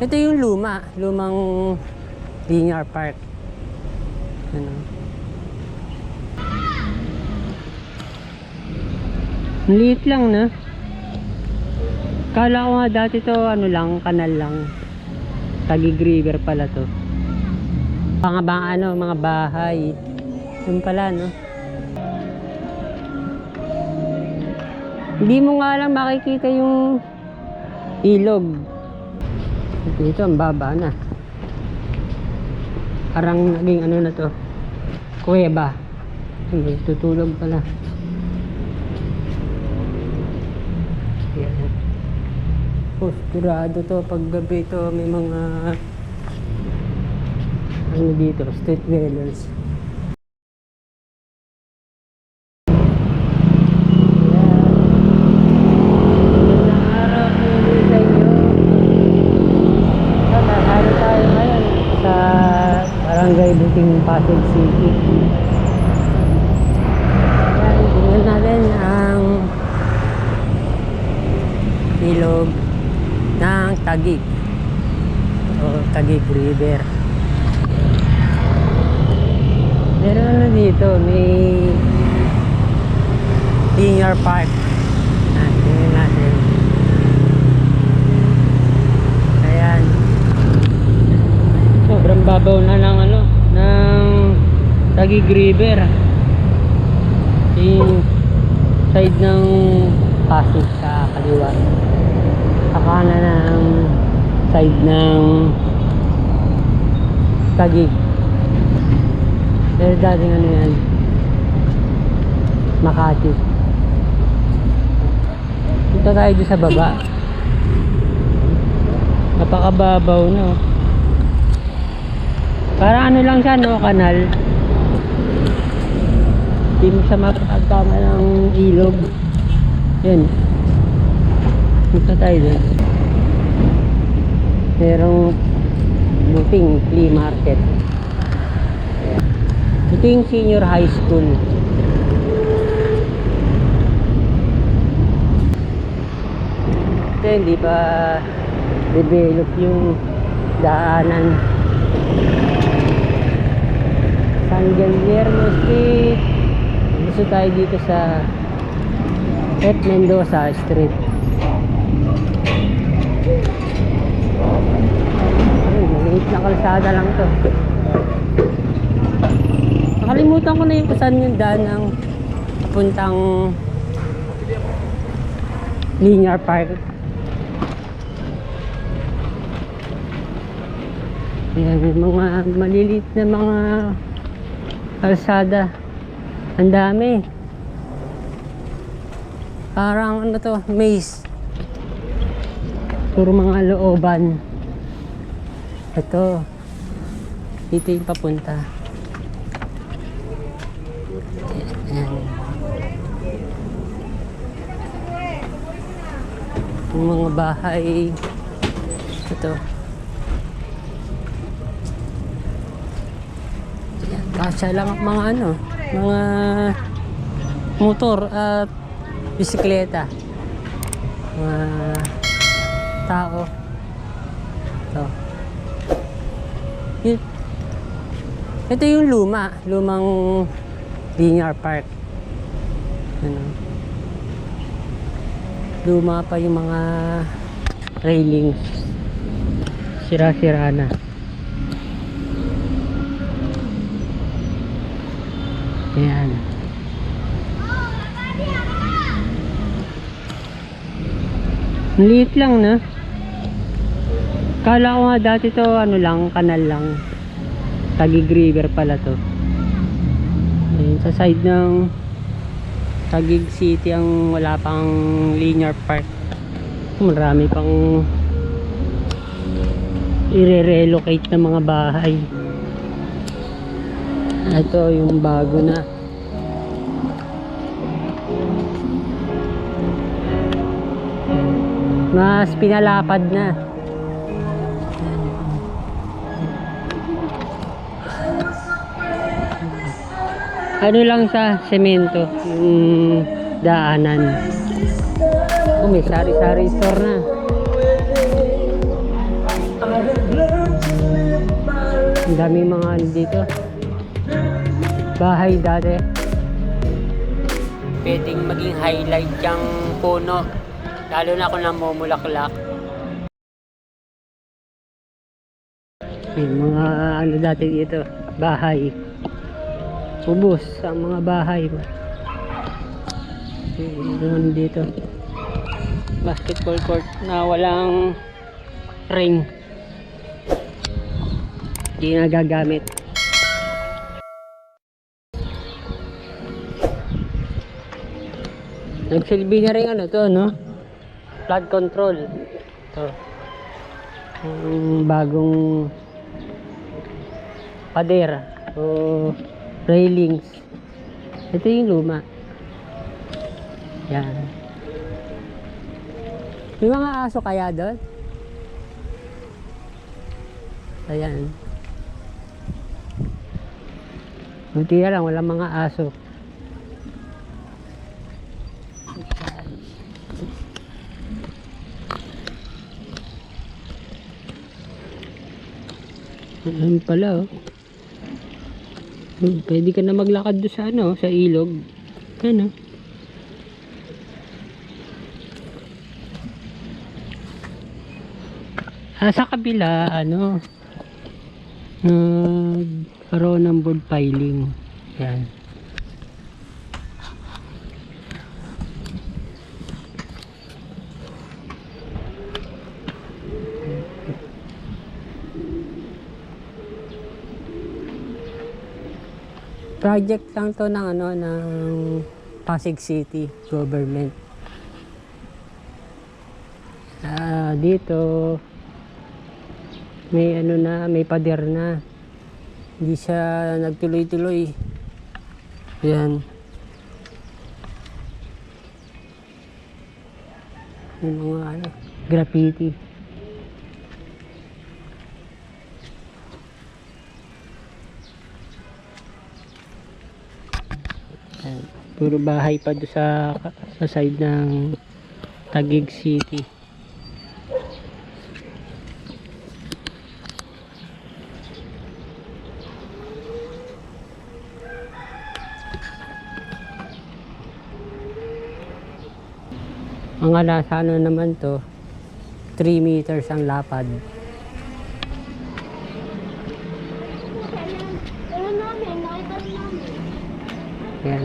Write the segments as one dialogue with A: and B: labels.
A: Ito yung luma, lumang linear park. Ano? Ang Liit lang na. Kala ko nga dati to ano lang, kanal lang. Tagig River pala to. Mga ba, ano, mga bahay. Yun pala, no? Hindi mo nga lang makikita yung ilog. Dito, ang baba na. Parang naging ano na to. Kuweba. Hindi, tutulog pala. Yan. Posturado to pag gabi to may mga ano dito, street dwellers. Magandang araw po ulit sa inyo. So, nakano tayo ngayon sa Barangay Buting Pasig City. Yan, tingnan natin ang ilog ng Tagig o Tagig River. Meron ano dito, may linear park. Ah, tingnan natin. Ayan. Sobrang babaw na ng ano, ng Tagig River. Yung side ng Pasig sa kaliwa. Sa kanan ng side ng Tagig. Pero dating ano yan, Makati. Punta tayo doon sa baba. Napakababaw no. Parang ano lang siya no, kanal. Hindi mo siya ng ilog. Yan. Punta tayo doon. Merong buting flea market. Ito yung senior high school. Ito hindi pa develop yung daanan. San Guillermo Street. Gusto tayo dito sa F. Mendoza Street. Ayun, maliit na kalsada lang to. Nakalimutan ko na yung kung saan yung daan ng papuntang linear park. Ayan, mga maliliit na mga kalsada. Ang dami. Parang ano to, maze. Puro mga looban. Ito. Dito yung papunta. Ayan. Yung mga bahay. Ito. Ayan, kasya lang ang mga ano, mga motor at bisikleta. Mga tao. Ito. Ito yung luma, lumang linear park. Ano? Luma pa yung mga railings. Sira-sira na. Ayan. Ang Liit lang na. Kala ko nga dati to ano lang, kanal lang. Tagig River pala to. Ayan, sa side ng Tagig City ang wala pang linear park. Marami pang i-relocate na mga bahay. Ito yung bago na. Mas pinalapad na. Ano lang sa semento, yung daanan. Oh, may sari-sari store na. Ang daming mga ano dito. Bahay dati. Pwedeng maging highlight yung puno. Lalo na kung namumulaklak. May mga ano dati dito. Bahay. Ubus ang mga bahay. Ano dito. Basketball court na walang ring. Hindi nagagamit. Nagsilbi na rin ano to, no? Flood control. To. Ang bagong pader o railings. Ito yung luma. Yan. May mga aso kaya doon? Ayan. Buti na lang, walang mga aso. Ayun pala oh. Hmm, Pwede ka na maglakad doon sa ano, sa ilog. Ano? Ah, sa kabila, ano, nagkaroon ng board piling. Yan. Project lang to ng ano ng Pasig City government. Ah, dito may ano na, may pader na. Hindi siya nagtuloy-tuloy. Yan. Yung mga ano, graffiti. Ayan. Puro bahay pa doon sa, sa side ng Taguig City. Mga nasa naman to, 3 meters ang lapad. Yan.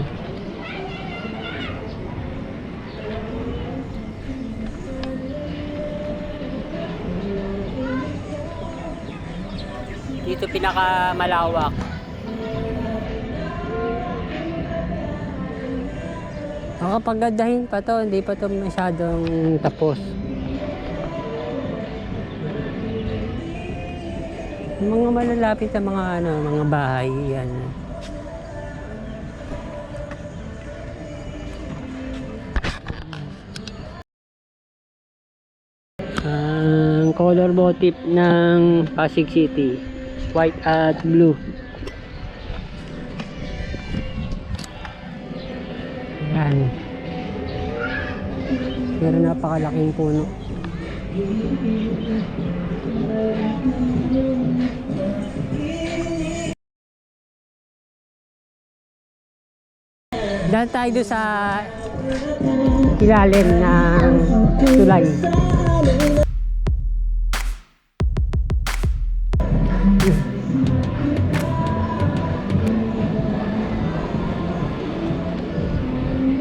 A: Dito pinaka malawak. Makapagandahin pa to, hindi pa to masyadong tapos. Mga malalapit na mga ano, mga bahay yan. Color motif ng Pasig City. White at blue. Yan pero napakalaking puno. Dahil tayo sa ilalim ng tulay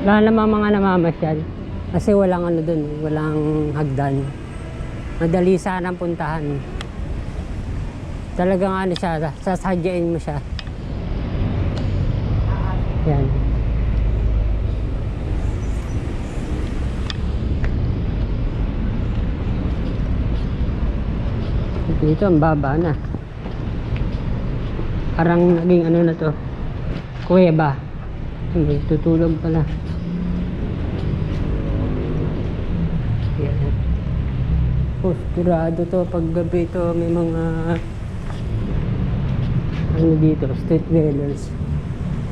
A: Wala namang mga namamasyal. Kasi walang ano dun, walang hagdan. Madali sanang puntahan. Talagang ano siya, sasadyain mo siya. Yan. Dito ang baba na. Parang naging ano na to. Kuweba. Tutulog pala. Posturado to pag gabi to may mga ano dito, street dwellers.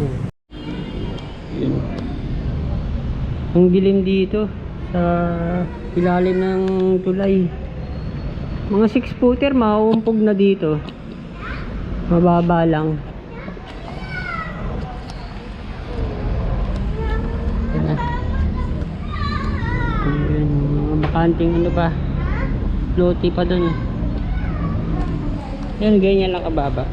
A: Yan. Yan. Ang dilim dito sa ilalim ng tulay. Mga 6 footer, mauumpog na dito. Mababa lang. Yan. Ayan, mga bakanting ano pa. Loti pa dun. Yan, ganyan lang kababa.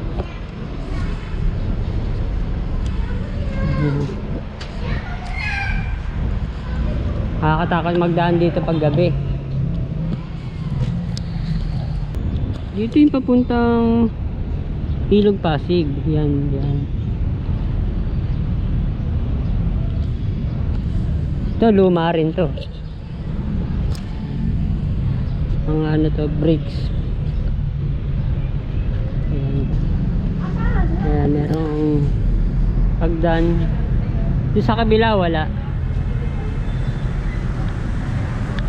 A: Nakakatakot magdaan dito pag gabi. Dito yung papuntang Ilog Pasig. Yan, yan. Ito, luma rin to. Mga ano to, bricks. Ayan. Ayan, merong pagdan. Doon sa kabila, wala.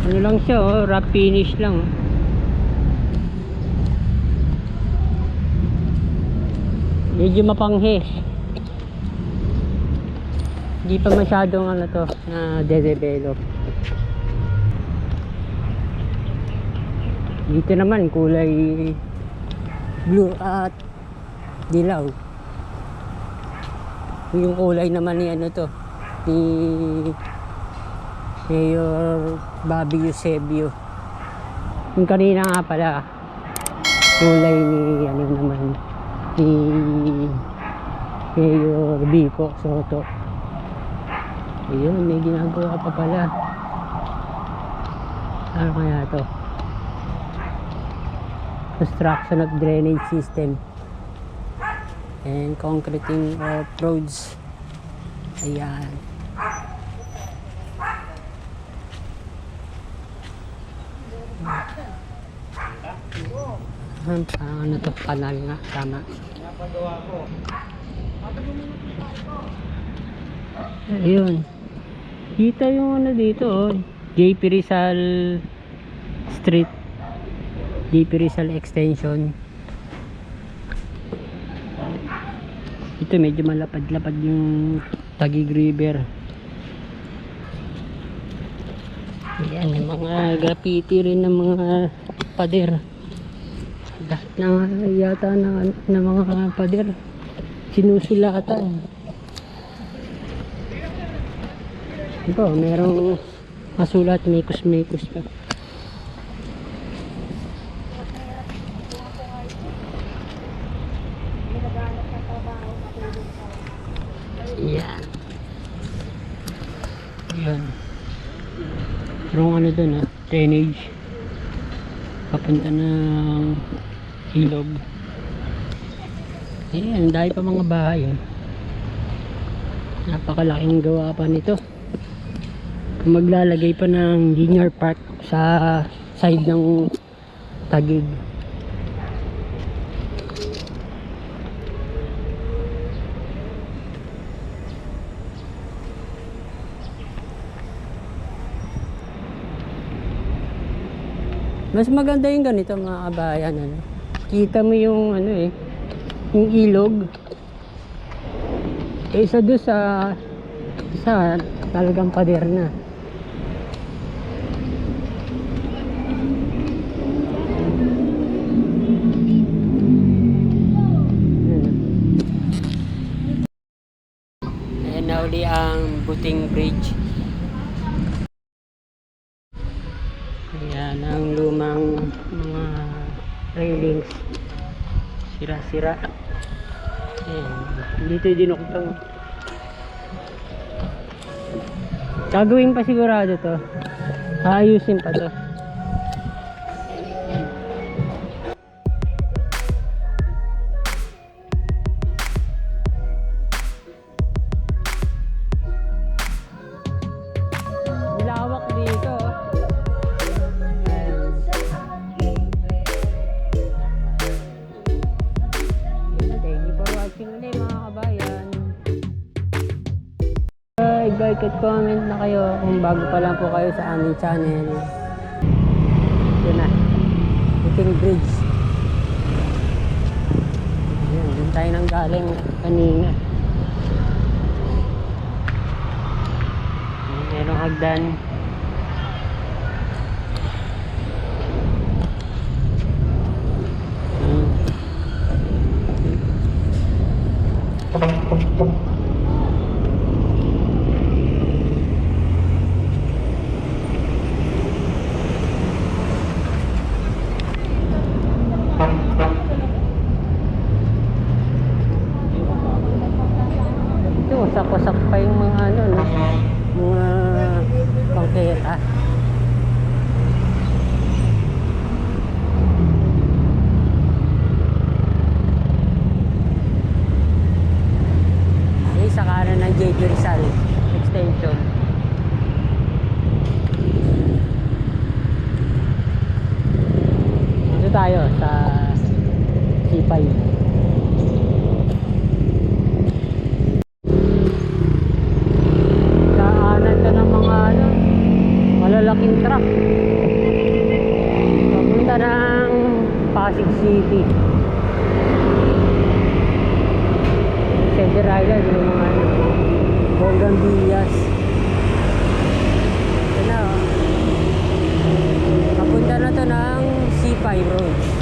A: Ano lang siya, oh, wrap finish lang. oh. Medyo mapanghe. Hindi pa masyadong ano to, na de-develop. Dito naman kulay blue at dilaw. Yung kulay naman ni ano to, ni Mayor Bobby Eusebio. Yung kanina nga pala, kulay ni ano naman, ni Mayor Bico Soto. Ayun, may ginagawa pa pala. Ano kaya to? Construction of drainage system and concreting of roads. Ayan. Parang ano to, kanal nga, tama. Ayun. Kita yung ano dito, oh. JP Rizal Street. JP Rizal Extension. Ito medyo malapad-lapad yung Tagig River. Ayan, yung mga graffiti rin ng mga pader. Lahat na yata ng, ng mga pader. Sinusulatan. Ito, merong masulat, mikos-mikos pa. Yan. Yan. Merong ano dun ah, drainage. Papunta ng ilog. Ayan, dahil pa mga bahay ah. Napakalaking gawa pa nito maglalagay pa ng linear park sa side ng tagig mas maganda yung ganito mga kabayan ano? kita mo yung ano eh yung ilog eh, isa doon sa sa talagang pader na Ayan na uli ang Buting Bridge. Sira-sira. Ayan. Dito dinuktong. Gagawin pa sigurado to. Aayusin pa to. Ulit mga kabayan. Uh, like at comment na kayo kung bago pa lang po kayo sa aming channel. Yun na. Buking Bridge. Ayan, dun tayo nang galing kanina. Ayan, Merong hagdan. thank you JJ Rizal extension. Dito tayo sa C5. Daanan ka ng mga ano, malalaking truck. Papunta ng Pasig City. Cedar Island, yung mga ano, Bougainvilleas. Ito na, oh. Papunta na to ng C5 Road.